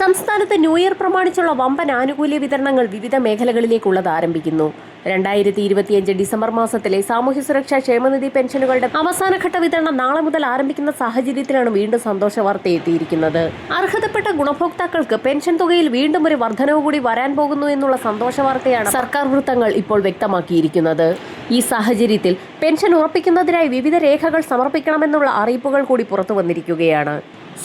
സംസ്ഥാനത്ത് new year പ്രമാണിച്ചുള്ള വമ്പൻ ആനുകൂല്യ വിതരണങ്ങൾ വിവിധ മേഖലകളിലേക്കുള്ളത് ആരംഭിക്കുന്നു. രണ്ടായിരത്തി ഇരുപത്തിയഞ്ച് ഡിസംബർ മാസത്തിലെ സാമൂഹ്യ സുരക്ഷാ ക്ഷേമനിധി പെൻഷനുകളുടെ അവസാനഘട്ട വിതരണം നാളെ മുതൽ ആരംഭിക്കുന്ന സാഹചര്യത്തിലാണ് വീണ്ടും സന്തോഷ വാർത്ത എത്തിയിരിക്കുന്നത് അർഹതപ്പെട്ട ഗുണഭോക്താക്കൾക്ക് പെൻഷൻ തുകയിൽ വീണ്ടും ഒരു വർധനവ് കൂടി വരാൻ പോകുന്നു എന്നുള്ള സന്തോഷ വാർത്തയാണ് സർക്കാർ വൃത്തങ്ങൾ ഇപ്പോൾ വ്യക്തമാക്കിയിരിക്കുന്നത്. ഈ സാഹചര്യത്തിൽ പെൻഷൻ ഉറപ്പിക്കുന്നതിനായി വിവിധ രേഖകൾ സമർപ്പിക്കണമെന്നുള്ള അറിയിപ്പുകൾ കൂടി പുറത്തു വന്നിരിക്കുകയാണ്.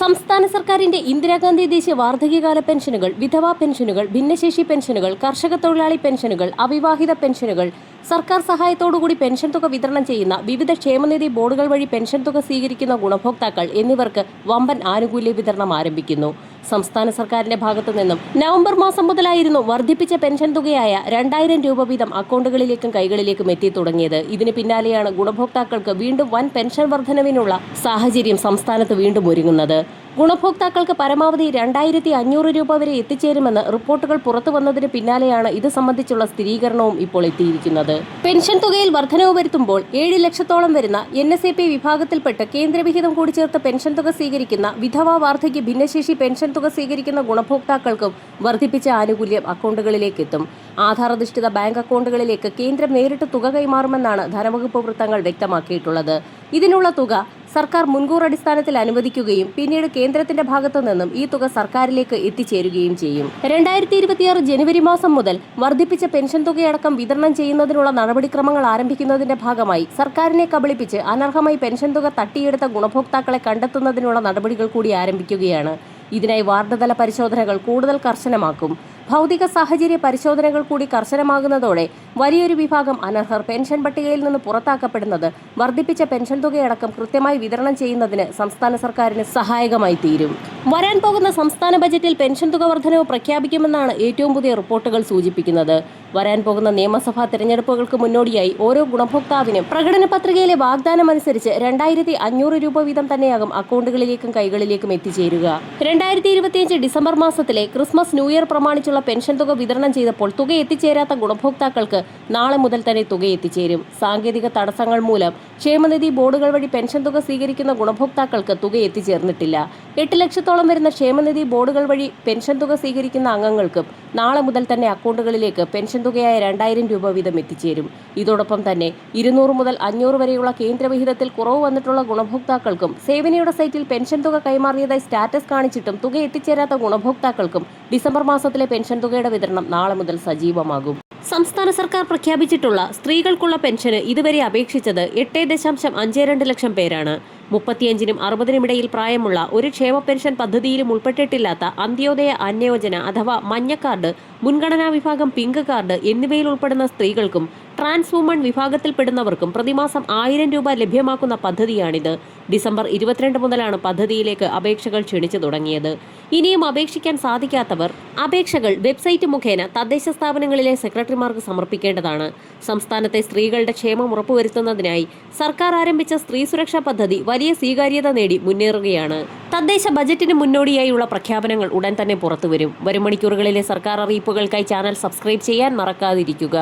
സംസ്ഥാന സർക്കാരിന്റെ ഇന്ദിരാഗാന്ധി ദേശീയ വാർദ്ധക്യകാല പെൻഷനുകൾ വിധവാ പെൻഷനുകൾ ഭിന്നശേഷി പെൻഷനുകൾ കർഷക തൊഴിലാളി പെൻഷനുകൾ അവിവാഹിത പെൻഷനുകൾ സർക്കാർ സഹായത്തോടുകൂടി പെൻഷൻ തുക വിതരണം ചെയ്യുന്ന വിവിധ ക്ഷേമനിധി ബോർഡുകൾ വഴി പെൻഷൻ തുക സ്വീകരിക്കുന്ന ഗുണഭോക്താക്കൾ എന്നിവർക്ക് വമ്പൻ ആനുകൂല്യ വിതരണം ആരംഭിക്കുന്നു. സംസ്ഥാന സർക്കാരിന്റെ ഭാഗത്തു നിന്നും. നവംബർ മാസം മുതലായിരുന്നു വർദ്ധിപ്പിച്ച പെൻഷൻ തുകയായ രണ്ടായിരം രൂപ വീതം അക്കൗണ്ടുകളിലേക്കും കൈകളിലേക്കും എത്തി തുടങ്ങിയത്. ഇതിന് പിന്നാലെയാണ് ഗുണഭോക്താക്കൾക്ക് വീണ്ടും വൻ പെൻഷൻ വർധനവിനുള്ള സാഹചര്യം സംസ്ഥാനത്ത് വീണ്ടും ഒരുങ്ങുന്നത്. ഗുണഭോക്താക്കൾക്ക് പരമാവധി രണ്ടായിരത്തി അഞ്ഞൂറ് രൂപ വരെ എത്തിച്ചേരുമെന്ന് റിപ്പോർട്ടുകൾ പുറത്തു വന്നതിന് പിന്നാലെയാണ് ഇത് സംബന്ധിച്ചുള്ള സ്ഥിരീകരണവും ഇപ്പോൾ എത്തിയിരിക്കുന്നത്. പെൻഷൻ തുകയിൽ വർധനവ് വരുത്തുമ്പോൾ ഏഴ് ലക്ഷത്തോളം വരുന്ന എൻ എസ് എ പി വിഭാഗത്തിൽപ്പെട്ട് കേന്ദ്രവിഹിതം കൂടി ചേർത്ത് പെൻഷൻ തുക സ്വീകരിക്കുന്ന വിധവാ വാർദ്ധക്യ ഭിന്നശേഷി പെൻഷൻ തുക സ്വീകരിക്കുന്ന ഗുണഭോക്താക്കൾക്കും വർദ്ധിപ്പിച്ച ആനുകൂല്യം അക്കൗണ്ടുകളിലേക്ക് എത്തും ആധാർ അധിഷ്ഠിത ബാങ്ക് അക്കൗണ്ടുകളിലേക്ക് കേന്ദ്രം നേരിട്ട് തുക കൈമാറുമെന്നാണ് ധനവകുപ്പ് വൃത്തങ്ങൾ വ്യക്തമാക്കിയിട്ടുള്ളത്. ഇതിനുള്ള തുക സർക്കാർ മുൻകൂർ അടിസ്ഥാനത്തിൽ അനുവദിക്കുകയും പിന്നീട് കേന്ദ്രത്തിന്റെ ഭാഗത്തു നിന്നും ഈ തുക സർക്കാരിലേക്ക് എത്തിച്ചേരുകയും ചെയ്യും. രണ്ടായിരത്തി ഇരുപത്തിയാറ് ജനുവരി മാസം മുതൽ വർദ്ധിപ്പിച്ച പെൻഷൻ തുകയടക്കം വിതരണം ചെയ്യുന്നതിനുള്ള നടപടിക്രമങ്ങൾ ആരംഭിക്കുന്നതിന്റെ ഭാഗമായി സർക്കാരിനെ കബളിപ്പിച്ച് അനർഹമായി പെൻഷൻ തുക തട്ടിയെടുത്ത ഗുണഭോക്താക്കളെ കണ്ടെത്തുന്നതിനുള്ള നടപടികൾ കൂടി ആരംഭിക്കുകയാണ്. ഇതിനായി വാർഡ് തല പരിശോധനകൾ കൂടുതൽ കർശനമാക്കും. ഭൗതിക സാഹചര്യ പരിശോധനകൾ കൂടി കർശനമാകുന്നതോടെ വലിയൊരു വിഭാഗം അനർഹർ പെൻഷൻ പട്ടികയിൽ നിന്ന് പുറത്താക്കപ്പെടുന്നത് വർദ്ധിപ്പിച്ച പെൻഷൻ തുകയടക്കം കൃത്യമായി വിതരണം ചെയ്യുന്നതിന് സംസ്ഥാന സർക്കാരിന് സഹായകമായി തീരും. വരാൻ പോകുന്ന സംസ്ഥാന ബജറ്റിൽ പെൻഷൻ തുക വർധനവ് പ്രഖ്യാപിക്കുമെന്നാണ് ഏറ്റവും പുതിയ റിപ്പോർട്ടുകൾ സൂചിപ്പിക്കുന്നത്. വരാൻ പോകുന്ന നിയമസഭാ തെരഞ്ഞെടുപ്പുകൾക്ക് മുന്നോടിയായി ഓരോ ഗുണഭോക്താവിനും പ്രകടന പത്രികയിലെ വാഗ്ദാനം അനുസരിച്ച് രണ്ടായിരത്തി അഞ്ഞൂറ് രൂപ വീതം തന്നെയാകും അക്കൗണ്ടുകളിലേക്കും കൈകളിലേക്കും എത്തിച്ചേരുക. രണ്ടായിരത്തി ഇരുപത്തിയഞ്ച് ഡിസംബർ മാസത്തിലെ ക്രിസ്മസ് ന്യൂ ഇയർ പ്രമാണിച്ചുള്ള പെൻഷൻ തുക വിതരണം ചെയ്തപ്പോൾ തുക എത്തിച്ചേരാത്ത ഗുണഭോക്താക്കൾക്ക് നാളെ മുതൽ തന്നെ തുക എത്തിച്ചേരും. സാങ്കേതിക തടസ്സങ്ങൾ മൂലം ക്ഷേമനിധി ബോർഡുകൾ വഴി പെൻഷൻ തുക സ്വീകരിക്കുന്ന ഗുണഭോക്താക്കൾക്ക് തുക എത്തിച്ചേർന്നിട്ടില്ല. എട്ട് ലക്ഷത്തോളം വരുന്ന ക്ഷേമനിധി ബോർഡുകൾ വഴി പെൻഷൻ തുക സ്വീകരിക്കുന്ന അംഗങ്ങൾക്കും നാളെ മുതൽ തന്നെ അക്കൗണ്ടുകളിലേക്ക് പെൻഷൻ തുകയായ രണ്ടായിരം രൂപ വീതം എത്തിച്ചേരും. ഇതോടൊപ്പം തന്നെ ഇരുന്നൂറ് മുതൽ അഞ്ഞൂറ് വരെയുള്ള കേന്ദ്രവിഹിതത്തിൽ കുറവ് വന്നിട്ടുള്ള ഗുണഭോക്താക്കൾക്കും സേവനയുടെ സൈറ്റിൽ പെൻഷൻ തുക കൈമാറിയതായി സ്റ്റാറ്റസ് കാണിച്ചിട്ടും തുക എത്തിച്ചേരാത്ത ഗുണഭോക്താക്കൾക്കും ഡിസംബർ മാസത്തിലെ പെൻഷൻ തുകയുടെ വിതരണം നാളെ മുതൽ സജീവമാകും. സംസ്ഥാന സർക്കാർ പ്രഖ്യാപിച്ചിട്ടുള്ള സ്ത്രീകൾക്കുള്ള പെൻഷന് ഇതുവരെ അപേക്ഷിച്ചത് എട്ട് ദശാംശം അഞ്ച് രണ്ട് ലക്ഷം പേരാണ്. മുപ്പത്തിയഞ്ചിനും അറുപതിനുമിടയിൽ പ്രായമുള്ള ഒരു ക്ഷേമ പെൻഷൻ പദ്ധതിയിലും ഉൾപ്പെട്ടിട്ടില്ലാത്ത അന്ത്യോദയ അന്യോജന അഥവാ മഞ്ഞക്കാർഡ് കാർഡ് മുൻഗണനാ വിഭാഗം പിങ്ക് കാർഡ് എന്നിവയിൽ ഉൾപ്പെടുന്ന സ്ത്രീകൾക്കും ട്രാൻസ് വുമൺ വിഭാഗത്തിൽപ്പെടുന്നവർക്കും പ്രതിമാസം ആയിരം രൂപ ലഭ്യമാക്കുന്ന പദ്ധതിയാണിത്. ഡിസംബർ ഇരുപത്തിരണ്ട് മുതലാണ് പദ്ധതിയിലേക്ക് അപേക്ഷകൾ ക്ഷണിച്ചു തുടങ്ങിയത്. ഇനിയും അപേക്ഷിക്കാൻ സാധിക്കാത്തവർ അപേക്ഷകൾ വെബ്സൈറ്റ് മുഖേന തദ്ദേശ സ്ഥാപനങ്ങളിലെ സെക്രട്ടറിമാർക്ക് സമർപ്പിക്കേണ്ടതാണ്. സംസ്ഥാനത്തെ സ്ത്രീകളുടെ ക്ഷേമം ഉറപ്പുവരുത്തുന്നതിനായി സർക്കാർ ആരംഭിച്ച സ്ത്രീ സുരക്ഷാ പദ്ധതി വലിയ സ്വീകാര്യത നേടി മുന്നേറുകയാണ്. തദ്ദേശ ബജറ്റിന് മുന്നോടിയായുള്ള പ്രഖ്യാപനങ്ങൾ ഉടൻ തന്നെ പുറത്തുവരും. വരും മണിക്കൂറുകളിലെ സർക്കാർ അറിയിപ്പുകൾക്കായി ചാനൽ സബ്സ്ക്രൈബ് ചെയ്യാൻ മറക്കാതിരിക്കുക.